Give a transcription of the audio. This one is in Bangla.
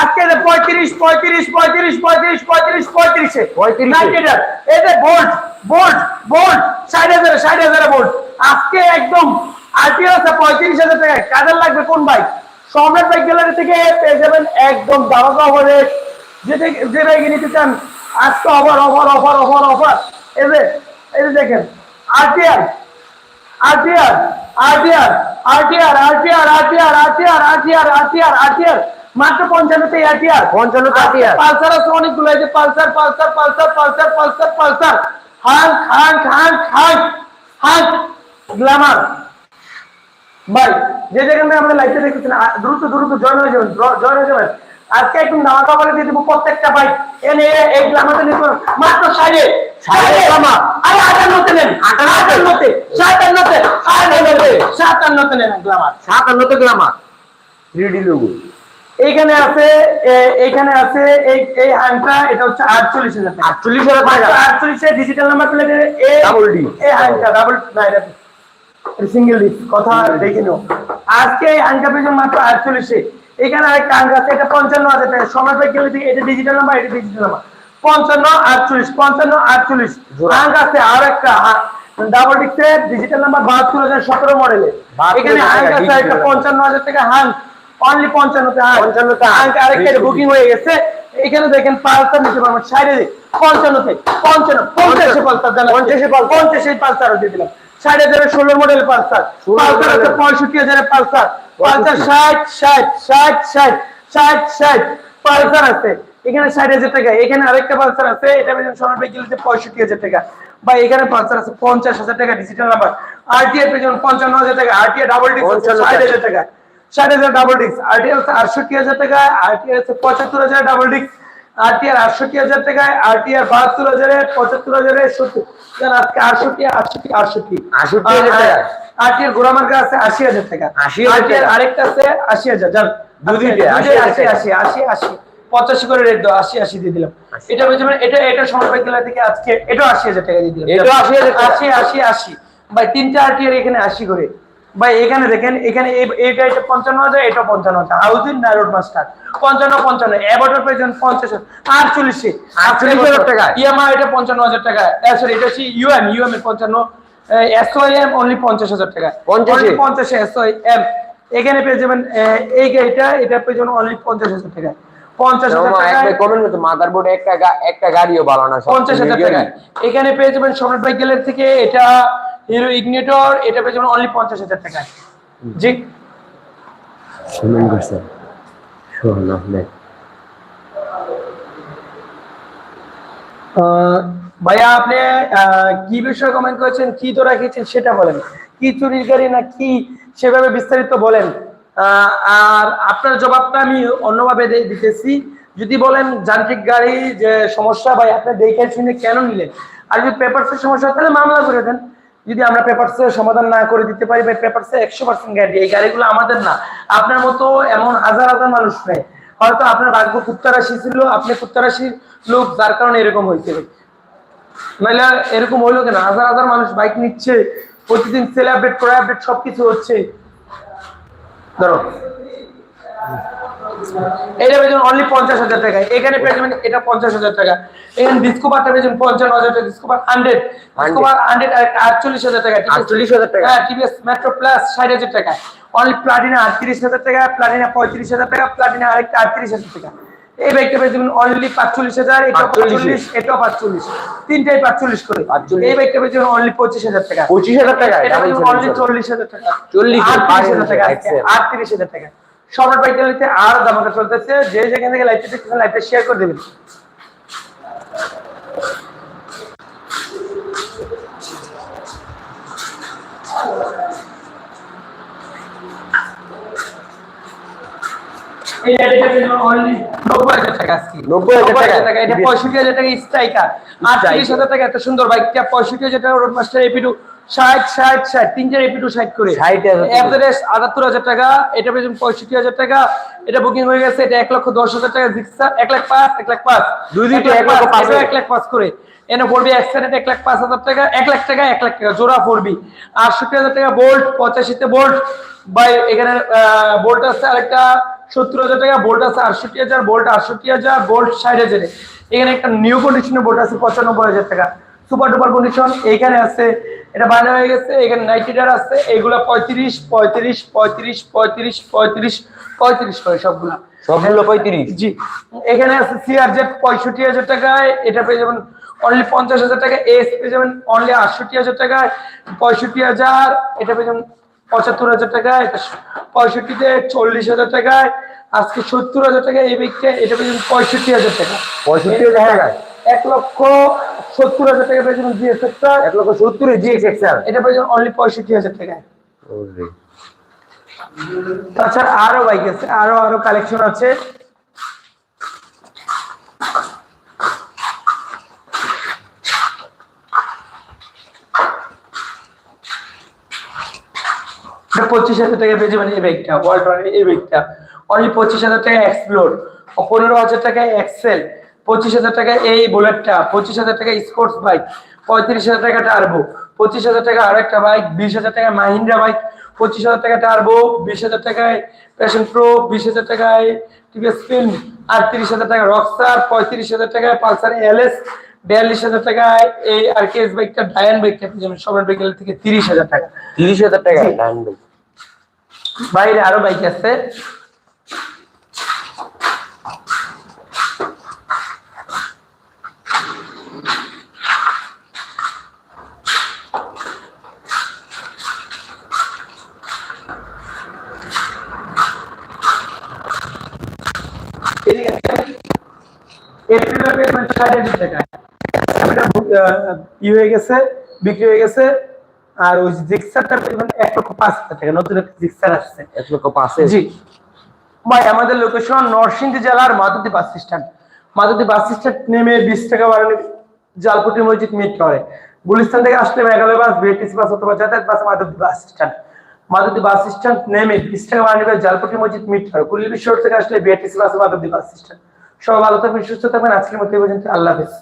আজকে যে পঁয়ত্রিশ পঁয়ত্রিশ পঁয়ত্রিশ পঁয়ত্রিশ পঁয়ত্রিশ পঁয়ত্রিশে। 35 নাইট্রেটার এই যে বোল্ট বোল্ট বোল্ট ষাট হাজারে ষাট হাজারে বোল্ট। আজকে একদম আরটিও আছে পঁয়ত্রিশ হাজার টাকায়। কাদের লাগবে কোন বাইক? সম্রাট বাইক গ্যালারি থেকে পেয়ে যাবেন একদম দামাকা অফারে। যেটা যে বাইক নিতে চান আজকে offer offer offer offer offer. এই যে এই যে দেখেন RTR RTR RTR RTR RTR RTR RTR RTR RTR RTR. মাত্র পঞ্চান্নতে আরটিআর 55 RTR পালসার আছে অনেকগুলো এই যে Pulsar Pulsar Pulsar Pulsar Pulsar Pulsar. হান হান হান হান হান গ্ল্যামার। ভাই যে যেখান থেকে আমাদের লাইভটা দেখতেছেন দ্রুত দ্রুত জয়েন হয়ে যাবেন জয়েন হয়ে যাবেন। আজকে একদম নামা কাপড়ে দিয়ে দেবো প্রত্যেকটা বাইক এনে এই গ্লামারটা নিতে মাত্র সাড়ে সাড়ে গ্লামার। আরে আটান্নতে নেন। আটান্নতে। সাতান্নতে। সাতান্নতে। নেন গ্লামার সাতান্নতে গ্রামার থ্রি লোগো এইখানে আছে এইখানে আছে এই এই এটা হচ্ছে আটচল্লিশ হাজার টাকা। আটচল্লিশ হাজার টাকা। আটচল্লিশে ডিজিটাল নাম্বার প্লেটের এই Double D। এই ডাবল না এটা সিঙ্গেল ডিস কথা দেখে নিও। আজকে এই পেয়েছে মাত্র আটচল্লিশে। এখানে আরেকটা আছে এটা পঞ্চান্ন হাজার টাকা। সময় পেয়ে গেলে এটা ডিজিটাল নাম্বার এটা ডিজিটাল নাম্বার পঞ্চান্ন আটচল্লিশ পঞ্চান্ন আটচল্লিশ। জোড়া। আছে আর একটা ডাবল ডিক্সের ডিজিটাল নাম্বার বাহাত্তর হাজার সতেরো মডেলে এখানে হাজার আছে একটা। পঞ্চান্ন হাজার টাকা হাঙ্ক অনলি পঞ্চান্নতে 55 আরেকটা বুকিং হয়ে গেছে। এখানে দেখেন পালসার নিতে পারবেন সাইডে পঞ্চান্নতে পঞ্চান্ন পঞ্চাশে পালসার দেন পঞ্চাশে পঞ্চাশে পালসার দিয়ে দিলাম। ষাট হাজারের ষোলো মডেল পালসার। পালসার আছে পঁয়ষট্টি হাজারের পালসার। পালসার ষাট ষাট ষাট ষাট ষাট ষাট। পালসার আছে। এখানে ষাট হাজার টাকা। এখানে আরেকটা পালসার আছে। এটা পেয়েছেন সোনার বাইক কিলোতে পঁয়ষট্টি হাজার টাকা। বা এখানে পালসার আছে। পঞ্চাশ হাজার টাকা ডিজিটাল নাম্বার আরটিআর পেয়েছেন পঞ্চান্ন হাজার টাকা। আরটিআর ডাবল 55 ষাট হাজার টাকা। ষাট হাজার ডাবল ডিস্ক আরটিআর আটষট্টি হাজার টাকা আরটিআর পঁচাত্তর হাজার ডাবল ডিস্ক আরটিআর আটষট্টি হাজার টাকায় আরটিআর বাহাত্তর হাজারে পঁচাত্তর হাজারে সত্তর। আজকে আটষট্টি আটষট্টি আটষট্টি। আরটিআর গোড়া আছে আশি হাজার টাকা। 80,000 আরেকটা আছে আশি হাজার। যান দুদিকে, আশি আশি আশি আশি পঁচাশি করে রেট দাও আশি আশি দিয়ে দিলাম। এটা হচ্ছে মানে এটা এটা সময় গেলা থেকে আজকে এটাও আশি হাজার টাকা দিয়ে দিলাম। এটাও 80,000 টাকা। আশি আশি আশি। ভাই তিনটা আরটিআর এখানে আশি করে। ভাই এখানে দেখেন এখানে এই গাড়িটা পঞ্চান্ন হাজার এটা পঞ্চান্ন হাজার। হাউজিং না রোড মাস্টার? পঞ্চান্ন পঞ্চান্ন এবারটার পেয়েছেন পঞ্চাশ আটচল্লিশে 48,000 টাকা। ইএমআই এটা পঞ্চান্ন হাজার টাকা। সরি এটা হচ্ছে ইউএম ইউএম এর পঞ্চান্ন এসওএম অনলি পঞ্চাশ হাজার টাকা। 50 Only পঞ্চাশে এসওএম এখানে পেয়ে যাবেন এই গাড়িটা এটা পেয়ে যাবেন অনলি পঞ্চাশ হাজার টাকা। পঞ্চাশ হাজার টাকা মাদারবোর্ড একটা গা- একটা গাড়িও ভালো না পঞ্চাশ হাজার টাকা এখানে পেয়ে যাবেন সম্রাট বাইক গ্যালারি থেকে এটা হিরো ইগনিটর এটা পেয়ে যাবেন অনলি পঞ্চাশ হাজার টাকা। জি আহ, ভাইয়া আপনি আহ, কি বিষয়ে কমেন্ট করেছেন কি তো রাখিয়েছেন সেটা বলেন। কি চুরির গাড়ি না কি সেভাবে বিস্তারিত বলেন। আহ, আর আপনার জবাবটা আমি অন্যভাবে দিতেছি। যদি বলেন যান্ত্রিক গাড়ি যে সমস্যা ভাই আপনি দেখে শুনে কেন নিলেন? আর যদি পেপারসের সমস্যা তাহলে মামলা করে দেন। যদি আমরা পেপারসের সমাধান না করে দিতে পারি, ভাই পেপারসে একশো পার্সেন্ট গ্যারান্টি এই গাড়িগুলো আমাদের না। আপনার মতো এমন হাজার হাজার মানুষ নেই। হয়তো আপনার ভাগ্য কুত্তারাশি ছিল, আপনি কুত্তারাশির লোক, যার কারণে এরকম হয়েছে, ভাই। এরকম হইল কেন? হাজার হাজার মানুষ বাইক নিচ্ছে, প্রতিদিন সেল আপডেট করে আপডেট সবকিছু হচ্ছে। ধরো। এটা পেয়েছেন অনলি পঞ্চাশ হাজার টাকা। এখানে পেয়ে এটা পঞ্চাশ হাজার টাকা। এখানে ডিসকোভারটা পেয়েছেন পঞ্চান্ন হাজার টাকা ডিসকোভার হান্ড্রেড ডিসকোভার হান্ড্রেড আটচল্লিশ হাজার টাকা 48,000 টাকা। হ্যাঁ টিভিএস মেট্রো প্লাস ষাট হাজার টাকা। অনলি প্লাটিনা আটত্রিশ হাজার টাকা প্লাটিনা পঁয়ত্রিশ হাজার টাকা প্লাটিনা আরেকটা আটত্রিশ হাজার টাকা। এই বাইকটা পেয়ে যাবেন অনলি পাঁচচল্লিশ হাজার এটা 45 পাঁচচল্লিশ এটাও পাঁচচল্লিশ। তিনটাই পাঁচচল্লিশ করে। এই বাইকটা পেয়ে যাবেন অনলি পঁচিশ হাজার টাকা। পঁচিশ হাজার টাকা এটা অনলি চল্লিশ হাজার টাকা। 40 আটত্রিশ হাজার টাকা আটত্রিশ হাজার টাকা। সবার পাইকারিতে আর দামাকা চলতেছে। যে যেখান থেকে লাইভটা দেখতেছেন লাইভটা শেয়ার করে দেবেন। পঁয়ষট্টি হাজার টাকা স্ট্রাইকার আটচল্লিশ হাজার টাকা এত সুন্দর বাইকটা পঁয়ষট্টি হাজার টাকা রোড মাস্টার 60 60 60 তিনটার এপিটু 60 করে। 60,000 টাকা। এভারেজ 78,000 টাকা এটা পেয়ে যাবেন 65,000 টাকা এটা বুকিং হয়ে গেছে এটা 1 লক্ষ 10,000 টাকা জিক্সার 1 লাখ 5 1 লাখ 5 দুই দুইটা এক লক্ষ পাঁচ এটা 1 লাখ 5 করে। এনে পড়বে অ্যাক্সিডেন্ট 1 লাখ 5000 টাকা 1 লাখ টাকা 1 লাখ টাকা জোড়া পড়বি 68,000 টাকা বোল্ট 85 তে বোল্ট বাই এখানে বোল্ট আছে আরেকটা সত্তর হাজার টাকা বোল্ট আছে আটষট্টি হাজার বোল্ট আটষট্টি হাজার বোল্ট ষাট হাজারে। এখানে একটা নিউ কন্ডিশনের বোল্ট আছে পঁচানব্বই হাজার টাকা। সুপার ডুপার কন্ডিশন এইখানে আছে এটা বানা হয়ে গেছে এখানে নাইটিটার আছে এগুলা পঁয়ত্রিশ পঁয়ত্রিশ পঁয়ত্রিশ পঁয়ত্রিশ পঁয়ত্রিশ পঁয়ত্রিশ করে সবগুলা। সবগুলো পঁয়ত্রিশ? জি। এখানে আছে সিআরজেড পঁয়ষট্টি হাজার টাকায় এটা পেয়ে যাবেন অনলি পঞ্চাশ হাজার টাকা এস পেয়ে যাবেন অনলি আটষট্টি হাজার টাকায় পঁয়ষট্টি হাজার এটা পেয়ে যাবেন পঁচাত্তর হাজার টাকায় এটা পঁয়ষট্টিতে চল্লিশ হাজার টাকায় আজকে সত্তর হাজার টাকা এই ব্যাগটা এটা পেয়ে যাবেন পঁয়ষট্টি হাজার টাকা পঁয়ষট্টি হাজার টাকায়? এক লক্ষ সত্তর হাজার টাকা পেয়ে যাবেন জিএসএস এক লক্ষ সত্তরে জিএক্স এক্সেল এটা পেয়ে অনলি পঁয়ষট্টি হাজার টাকায়। তাছাড়া আরও বাইক আছে আরও আরও কালেকশন আছে। পঁচিশ হাজার টাকা পেয়ে যাবেন এই বাইকটা ওয়ার্ল্ড এই বাইকটা অনলি পঁচিশ হাজার টাকা এক্সপ্লোর পনেরো হাজার টাকা এক্সেল পঁচিশ হাজার টাকা এই বুলেটটা পঁচিশ হাজার টাকা স্পোর্টস বাইক পঁয়ত্রিশ হাজার টাকা টার্বো পঁচিশ হাজার টাকা আর একটা বাইক বিশ হাজার টাকা মাহিন্দ্রা বাইক পঁচিশ হাজার টাকা টার্বো বিশ হাজার টাকায় প্যাশন প্রো বিশ হাজার টাকায় টিভিএস ফিল্ম আটত্রিশ হাজার টাকা রকস্টার পঁয়ত্রিশ হাজার টাকায় পালসার এলএস বিয়াল্লিশ হাজার টাকায় এই আর কে এস বাইকটা ডায়ান বাইকটা যাবেন সবার বাইকের থেকে তিরিশ হাজার টাকা। তিরিশ হাজার টাকা। ডান ভাই বাইরে আরও বাইক আছে। এপ্রিল পেমেন্ট ষাট হাজার টাকা এটা ই হয়ে গেছে বিক্রি হয়ে গেছে আর ওই জিক্সারটা পেমেন্ট এক লক্ষ পাঁচ হাজার টাকা নতুন একটা জিক্সার আসছে। এক লক্ষ পাঁচে জি। ভাই আমাদের লোকেশন নরসিংদী জেলার মাধুদি বাস স্ট্যান্ড মাধুদি বাস স্ট্যান্ড নেমে বিশ টাকা মসজিদ মিট করে। গুলিস্তান থেকে আসলে মেঘালয় বাস বিএটিসি বাস অথবা যাতায়াত বাস মাধুদি বাস স্ট্যান্ড মাধুদি বাস স্ট্যান্ড নেমে বিশ টাকা বাড়ালে জালপুটি মসজিদ মিট করে। কুলি বিশ্ব থেকে আসলে বিএটিসি বাস মাধুদি বাস স্ট্যান্ড সবাই ভালো থাকবেন সুস্থ থাকবেন। আজকের মতো পর্যন্ত আল্লাহ হাফিজ।